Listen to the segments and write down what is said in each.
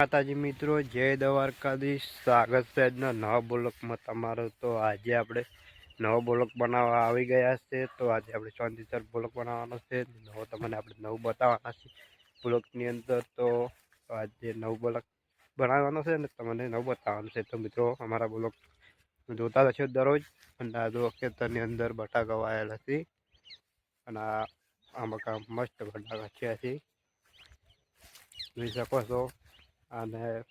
માતાજી મિત્રો, જય દ્વારકાધીશ. સ્વાગત છે આજના નવા બ્લોકમાં તમારો. તો આજે આપણે નવો બ્લોક બનાવવા આવી ગયા છે. તો આજે આપણે ચોંતીસર બ્લોક બનાવવાનો છે. નવો તમને આપણે નવું બતાવવાના છે બ્લોકની અંદર. તો આજે નવું બ્લોક બનાવવાનો છે અને તમને નવું બતાવવાનું છે. તો મિત્રો, અમારા બ્લોક જોતા હશો દરરોજ. અને આ જો ખેતરની અંદર બટાકા વાયેલા છે. અને આ આમાં મસ્ત બટાકા છે. જોઈ શકો છો. અને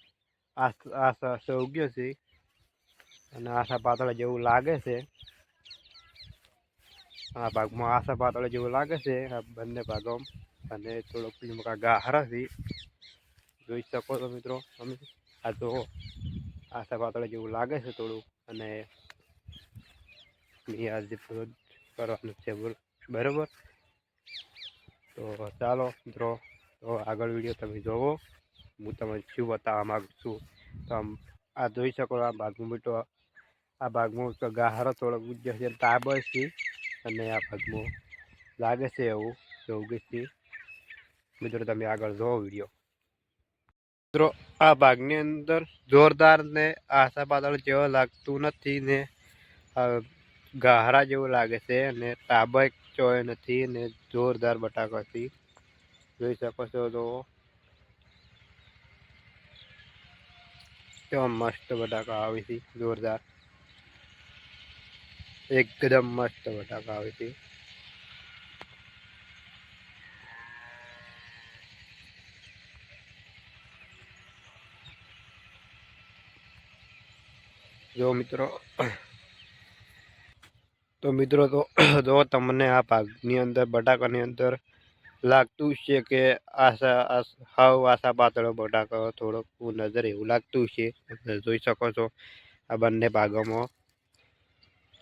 આશા છે ઉગ્યો છે. અને આશા પાતળા જેવું લાગે છે. આ ભાગમાં આશા પાતળા જેવું લાગે છે. આ બંને ભાગોમાં. અને થોડોક પીમકા ગાહરા છે. જોઈ શકો છો મિત્રો તમે? આ તો આશા પાતળા જેવું લાગે છે થોડું. અને આજે કરવાનું છે બરોબર? તો ચાલો મિત્રો, તો આગળ વીડિયો તમે જોવો. હું તમને શું બતાવવા માગું છું, તો આમ આ જોઈ શકો આ ભાગમાં બેટો આ ભાગમાં ગાહારો થોડોક ઉજ્જે છે તાબ છે અને આ ભાગમાં લાગે છે એવું એવું છે. મિત્રો, તમે આગળ જોવો વીડિયો. મિત્રો, આ ભાગની અંદર જોરદાર ને આશા પાતળ જેવો લાગતું નથી ને ગાહરા જેવું લાગે છે અને તાબક ચોય નથી ને જોરદાર બટાકાથી. જોઈ શકો છો તો કેવા મસ્ત બટાકા આવે છે, જોરદાર. એકદમ મસ્ત બટાકા આવે છે. જો મિત્રો, તો મિત્રો, તો જો તમને આ પાકની અંદર, બટાકાની અંદર લાગતું છે કે આશા હાવ આશા પાતળો બટાકો થોડોક નજર એવું લાગતું છે. તમે જોઈ શકો છો આ બંને ભાગોમાં.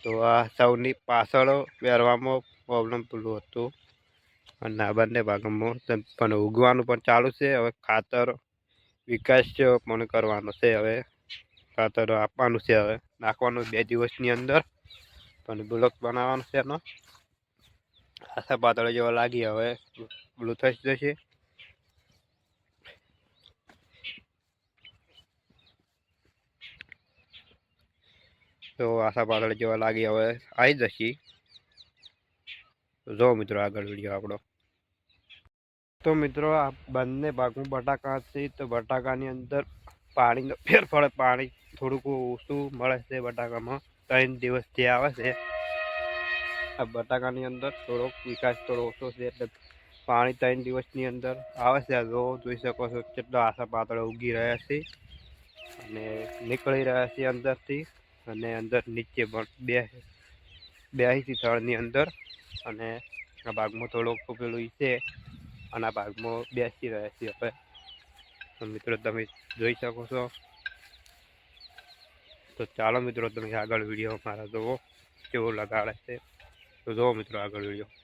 તો આ સૌની પાછળ પહેરવામાં પ્રોબ્લેમ પેલું હતું. અને આ બંને ભાગોમાં પણ ઉગવાનું પણ ચાલુ છે. હવે ખાતર વિકાસ પણ કરવાનો છે હવે. ખાતર આપવાનું છે હવે. નાખવાનું બે દિવસની અંદર. પણ બ્લોક બનાવવાનો છે એનો. આશા પાતળો જેવા લાગી હવે. પેલું થઈ જશે. તો આશા પાતળ જેવા લાગી હવે. આવી જશે. જો મિત્રો આગળ વીડિયો આપણો. તો મિત્રો આ બંને ભાગમાં બટાકા છે, તો બટાકાની અંદર પાણીનો ફેરફાર, પાણી થોડુંક ઓછું મળે છે બટાકામાં. ત્રણ દિવસથી આવે છે. આ બટાકાની અંદર થોડોક વિકાસ, થોડો ઓછો છે એટલે પાણી ત્રણ દિવસની અંદર આવે છે. આ જો જોઈ શકો છો, કેટલા આશા પાતળા ઉગી રહ્યા છે અને નીકળી રહ્યા છે અંદરથી અને અંદર નીચે પણ બે બેસીથી થળની અંદર અને આ ભાગમાં થોડોક પેલું છે અને આ ભાગમાં બેસી રહ્યા છે હવે. મિત્રો તમે જોઈ શકો છો. તો ચાલો મિત્રો, તમે આગળ વીડિયો મારા જોવો, કેવો લગાડે છે. તો જુઓ મિત્રો આગળ વીડિયો